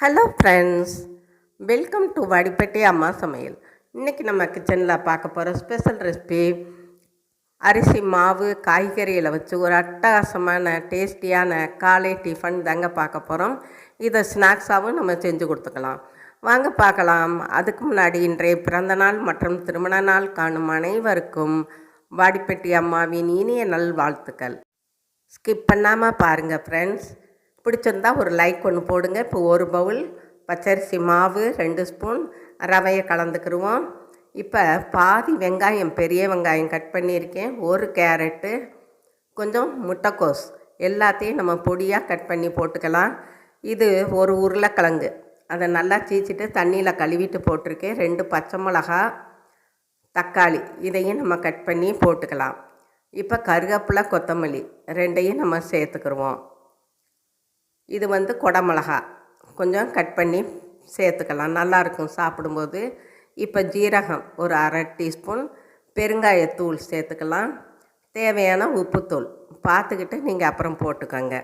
Hello friends welcome to Vadipatti அம்மா சமையல் இன்றைக்கி நம்ம கிச்சனில் பார்க்க போகிற ஸ்பெஷல் ரெசிபி அரிசி மாவு காய்கறியில் வச்சு ஒரு அட்டகாசமான டேஸ்டியான காலை டிஃபன் தாங்க பார்க்க போகிறோம் இதை ஸ்நாக்ஸாகவும் நம்ம செஞ்சு கொடுத்துக்கலாம். வாங்க பார்க்கலாம். அதுக்கு முன்னாடி இன்றைய பிறந்த நாள் மற்றும் திருமண நாள் காணும் அனைவருக்கும் வாடிப்பட்டி அம்மாவின் இனிய நல்வாழ்த்துக்கள். ஸ்கிப் பண்ணாமல் பாருங்கள் ஃப்ரெண்ட்ஸ் பிடிச்சிருந்தா ஒரு லைக் ஒன்று போடுங்க. இப்போ ஒரு பவுல் பச்சரிசி மாவு ரெண்டு ஸ்பூன் ரவையை கலந்துக்கிடுவோம் இப்போ பாதி வெங்காயம் பெரிய வெங்காயம் கட் பண்ணியிருக்கேன். ஒரு கேரட்டு கொஞ்சம் முட்டைக்கோஸ் எல்லாத்தையும் நம்ம பொடியாக கட் பண்ணி போட்டுக்கலாம். இது ஒரு உருளைக்கிழங்கு. அதை நல்லா சீச்சிட்டு தண்ணியில் கழுவிட்டு போட்டிருக்கேன். ரெண்டு பச்சை மிளகா தக்காளி இதையும் நம்ம கட் பண்ணி போட்டுக்கலாம். இப்போ கருவேப்பிலை கொத்தமல்லி ரெண்டையும் நம்ம சேர்த்துக்கிடுவோம் இது வந்து குடமிளகா. கொஞ்சம் கட் பண்ணி சேர்த்துக்கலாம். நல்லாயிருக்கும் சாப்பிடும்போது. இப்போ ஜீரகம் ஒரு அரை டீஸ்பூன். பெருங்காயத்தூள் சேர்த்துக்கலாம். தேவையான உப்புத்தூள் பார்த்துக்கிட்டு நீங்கள் அப்புறம் போட்டுக்கோங்க.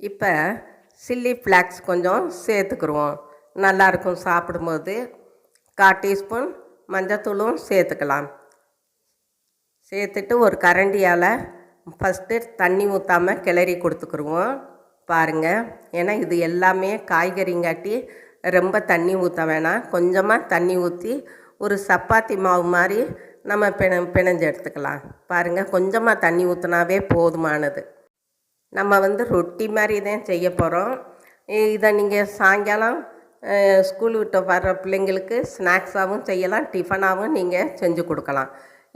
இப்போ சில்லி ஃப்ளாக்ஸ் கொஞ்சம் சேர்த்துக்குருவோம். நல்லாயிருக்கும் சாப்பிடும்போது. கா டீஸ்பூன் மஞ்சத்தூளும் சேர்த்துக்கலாம். சேர்த்துட்டு ஒரு கரண்டியால் ஃபஸ்ட்டு தண்ணி ஊற்றாமல் கிளறி கொடுத்துக்குருவோம். பாருங்கள் ஏன்னா இது எல்லாமே காய்கறிங்காட்டி ரொம்ப தண்ணி ஊற்ற வேணாம். கொஞ்சமாக தண்ணி ஊற்றி ஒரு சப்பாத்தி மாவு மாதிரி நம்ம பிண பிணைஞ்சு எடுத்துக்கலாம். பாருங்கள் கொஞ்சமாக தண்ணி ஊற்றினாவே போதுமானது. நம்ம வந்து ரொட்டி மாதிரி தான் செய்ய போகிறோம் இதை நீங்கள் சாயங்காலம் ஸ்கூல் விட்டு வர்ற பிள்ளைங்களுக்கு ஸ்நாக்ஸாகவும் செய்யலாம் டிஃபனாகவும் நீங்கள் செஞ்சு கொடுக்கலாம்.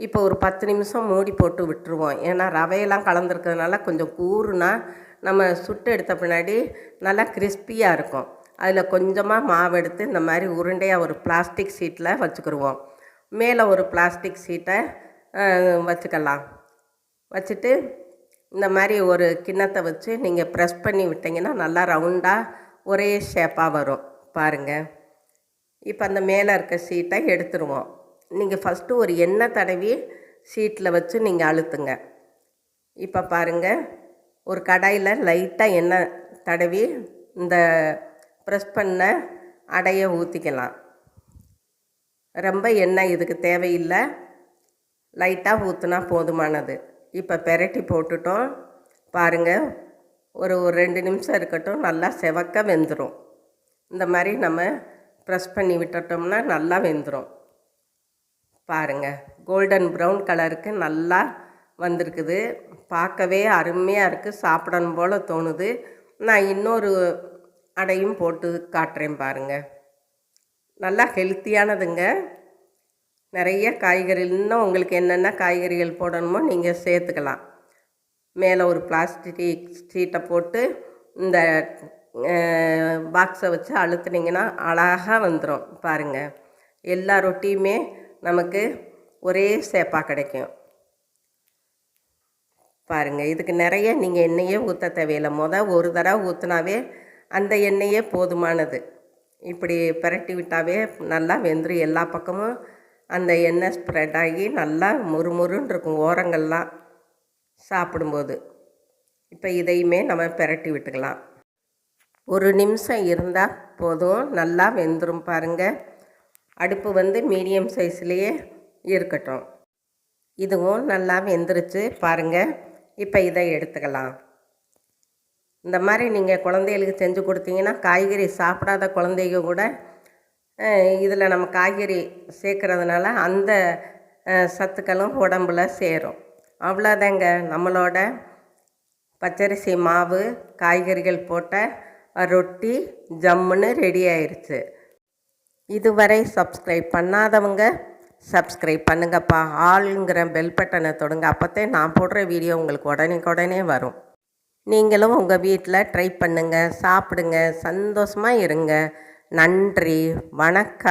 இப்போ ஒரு பத்து நிமிஷம் மூடி போட்டு விட்டுருவோம். ஏன்னா ரவையெல்லாம் கலந்துருக்கிறதுனால கொஞ்சம் கூறுனா நம்ம சுட்டு எடுத்த பின்னாடி நல்லா கிறிஸ்பியாக இருக்கும். அதில் கொஞ்சமாக மாவு எடுத்து இந்த மாதிரி உருண்டையாக ஒரு பிளாஸ்டிக் சீட்டில் வச்சுக்கிடுவோம் மேலே ஒரு பிளாஸ்டிக் சீட்டை வச்சுக்கலாம். வச்சுட்டு இந்த மாதிரி ஒரு கிண்ணத்தை வச்சு நீங்கள் ப்ரெஸ் பண்ணி விட்டிங்கன்னா நல்லா ரவுண்டாக ஒரே ஷேப்பாக வரும். பாருங்கள் இப்போ அந்த மேலே இருக்க சீட்டை எடுத்துருவோம். நீங்கள் ஃபஸ்ட்டு ஒரு எண்ணெய் தடவி சீட்டில் வச்சு நீங்கள் அழுத்துங்க. இப்போ பாருங்கள் ஒரு கடாயில் லைட்டாக எண்ணெய் தடவி இந்த ப்ரெஸ் பண்ண அடையை ஊற்றிக்கலாம் ரொம்ப எண்ணெய் இதுக்கு தேவையில்லை. லைட்டாக ஊற்றுனா போதுமானது. இப்போ பெரட்டி போட்டுட்டோம். பாருங்கள் ஒரு ஒரு ரெண்டு நிமிஷம் இருக்கட்டும் நல்லா செவக்க வெந்துடும் இந்த மாதிரி நம்ம ப்ரெஸ் பண்ணி விட்டுட்டோம்னா நல்லா வெந்துடும் பாருங்கள் கோல்டன் ப்ரௌன் கலருக்கு நல்லா வந்திருக்குது. பார்க்கவே அருமையாக இருக்குது சாப்பிடணும் போல் தோணுது. நான் இன்னொரு அடையும் போட்டு காட்டுறேன் பாருங்கள் நல்லா ஹெல்த்தியானதுங்க. நிறைய காய்கறிகள் இன்னும் உங்களுக்கு என்னென்ன காய்கறிகள் போடணுமோ நீங்கள் சேர்த்துக்கலாம். மேலே ஒரு பிளாஸ்டிக் ஷீட்டை போட்டு இந்த பாக்ஸை வச்சு அழுத்துனீங்கன்னா அழகாக வந்துடும் பாருங்கள் எல்லா ரொட்டியுமே நமக்கு ஒரே சேப்பாக கிடைக்கும். பாருங்கள் இதுக்கு நிறைய நீங்கள் எண்ணெயே ஊற்ற தேவையில்லை. மொதல் ஒரு தடவை ஊற்றினாவே அந்த எண்ணெயே போதுமானது. இப்படி பிரட்டி விட்டாவே நல்லா வெந்துடும் எல்லா பக்கமும் அந்த எண்ணெய் ஸ்ப்ரெட் ஆகி நல்லா முறுமுறுன்னு இருக்கும் ஓரங்கள்லாம் சாப்பிடும்போது. இப்போ இதையுமே நம்ம பிரட்டி விட்டுக்கலாம். ஒரு நிமிஷம் இருந்தால் போதும். நல்லா வெந்துடும் பாருங்கள் அடுப்பு வந்து மீடியம் சைஸ்லேயே இருக்கட்டும். இதுவும் நல்லா வெந்துருச்சு பாருங்கள் இப்போ இதை எடுத்துக்கலாம். இந்த மாதிரி நீங்கள் குழந்தைகளுக்கு செஞ்சு கொடுத்தீங்கன்னா காய்கறி சாப்பிடாத குழந்தைங்க கூட இதில் நம்ம காய்கறி சேர்க்குறதுனால அந்த சத்துக்களும் உடம்புல சேரும். அவ்வளோதாங்க நம்மளோட பச்சரிசி மாவு காய்கறிகள் போட்ட ரொட்டி ஜம்முன்னு ரெடி ஆயிடுச்சு இதுவரை சப்ஸ்கிரைப் பண்ணாதவங்க சப்ஸ்கிரைப் பண்ணுங்கப்பா. ஆளுங்கிற பெல் பட்டனை தொடுங்க. அப்போத்தே நான் போடுற வீடியோ உங்களுக்கு உடனே உடனே வரும். நீங்களும் உங்கள் வீட்டில் ட்ரை பண்ணுங்கள் சாப்பிடுங்க சந்தோஷமாக இருங்க. நன்றி வணக்கம்.